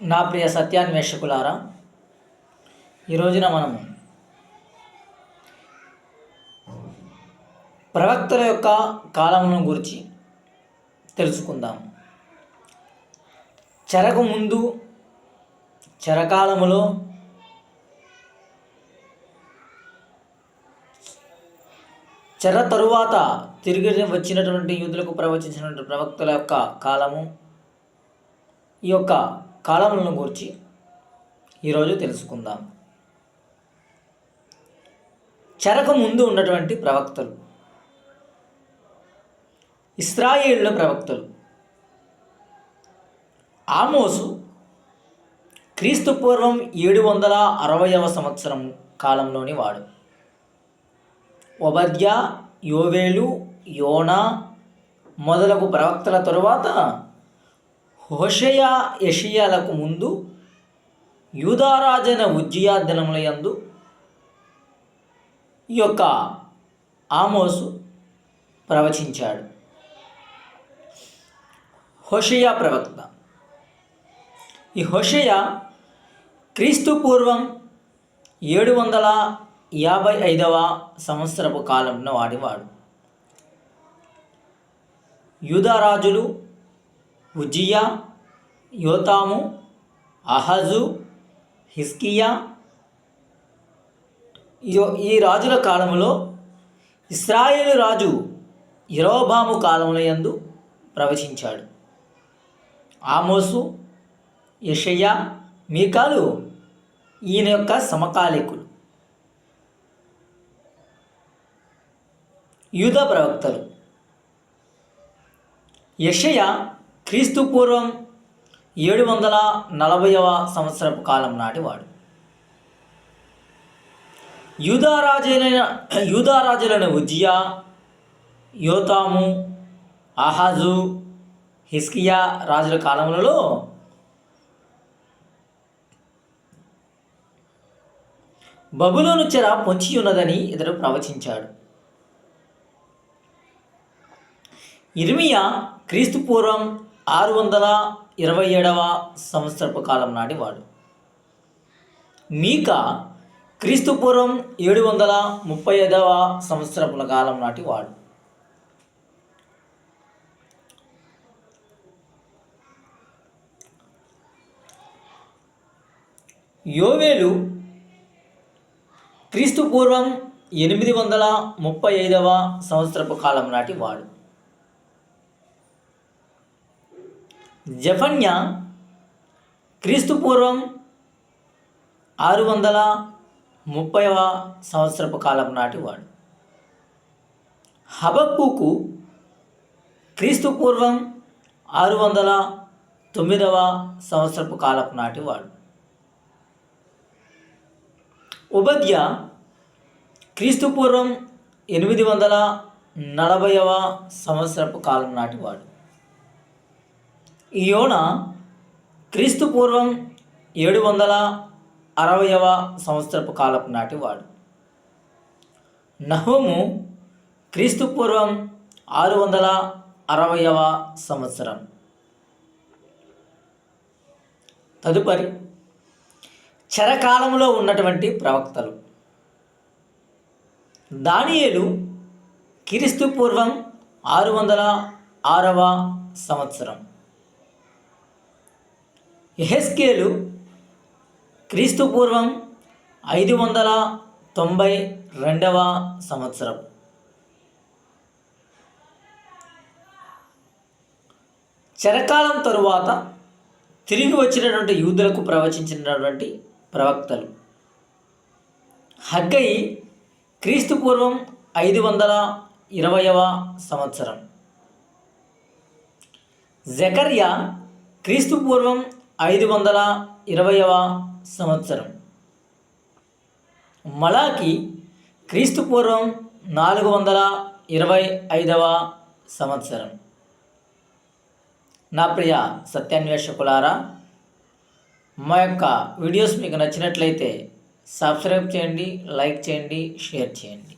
నా ప్రియ సత్యాన్వేషకులారా ఈ రోజున మనము ప్రవక్తల యొక్క కాలమును గురించి తెలుసుకుందాం. చెరకు ముందు చెరకాలములో చెర తరువాత తిరిగి వచ్చినటువంటి యూదులకు ప్రవచించినటువంటి ప్రవక్తల యొక్క కాలము ఈ యొక్క కాలములను గురించి ఈరోజు తెలుసుకుందాం. చెరకు ముందు ఉన్నటువంటి ప్రవక్తలు. ఇస్రాయేళ్ళ ప్రవక్తలు. ఆమోసు క్రీస్తు పూర్వం ఏడు వందల అరవైవ సంవత్సరం కాలంలోని వాడు. ఒబద్య యోవేలు యోనా మొదలగు ప్రవక్తల తరువాత హోషయ యషియాలకు ముందు యూదారాజైన ఉజ్జియా దినముల యందు ఈ యొక్క ఆమోసు ప్రవచించాడు. హోషయ ప్రవక్త. ఈ హోషయ క్రీస్తు పూర్వం ఏడు వందల యాభై ఐదవ సంవత్సరపు కాలంలో వాడివాడు యూదారాజులు ఉజియా యోతాము అహజు హిస్కియా ఈ- రాజుల కాలంలో ఇస్రాయేలు రాజు ఇరోబాము కాలంలో యందు ప్రవచించాడు. ఆమోసు యషయ్య మీకాలు ఈయన యొక్క సమకాలికులు. యూద ప్రవక్తలు. యషయ క్రీస్తు పూర్వం ఏడు వందల నలభైవ సంవత్సరపు కాలం నాటి వాడు. యూదారాజులైన యూదారాజులైన ఉజియా యోతాము ఆహాజు హిస్కియా రాజుల కాలములలో బబులోను చెర పొంచి ఉన్నదని ఇతడు ప్రవచించాడు. ఇర్మియా క్రీస్తు పూర్వం ఆరు వందల ఇరవై ఏడవ సంవత్సరపు కాలం నాటి వాడు. మీకా క్రీస్తుపూర్వం ఏడు వందల ముప్పై ఐదవ సంవత్సరపుల కాలం నాటి వాడు. యోవేలు క్రీస్తుపూర్వం ఎనిమిది వందల ముప్పై ఐదవ సంవత్సరపు కాలం నాటి వాడు. జఫన్య క్రీస్తుపూర్వం ఆరు వందల ముప్పైవ సంవత్సరపు కాలం నాటి వాడు. హబక్కుకు క్రీస్తుపూర్వం ఆరు వందల తొమ్మిదవ సంవత్సరపు కాలపు నాటి వాడు. ఉబద్య క్రీస్తుపూర్వం ఎనిమిది వందల నలభైవ సంవత్సరపు కాలం నాటివాడు యోన క్రీస్తు పూర్వం ఏడు వందల అరవయవ సంవత్సరపు కాలపు నాటివాడు నహోము క్రీస్తు పూర్వం ఆరు వందల అరవయవ సంవత్సరం. తదుపరి చరకాలంలో ఉన్నటువంటి ప్రవక్తలు. దానియేలు క్రీస్తు పూర్వం ఆరు వందల ఆరవ సంవత్సరం. ఎహెస్కేలు క్రీస్తు పూర్వం ఐదు వందల తొంభై రెండవ సంవత్సరం. చరకాలం తరువాత తిరిగి వచ్చినటువంటి యూదులకు ప్రవచించినటువంటి ప్రవక్తలు. హగ్గయి క్రీస్తు పూర్వం ఐదు వందల ఇరవయవ సంవత్సరం. జకర్యా క్రీస్తు పూర్వం ఐదు వందల ఇరవైవ సంవత్సరం. మలాకి క్రీస్తు పూర్వం నాలుగు వందల ఇరవై ఐదవ సంవత్సరం. నా ప్రియ సత్యాన్వేషకులారా మా యొక్క వీడియోస్ మీకు నచ్చినట్లయితే సబ్స్క్రైబ్ చేయండి లైక్ చేయండి షేర్ చేయండి.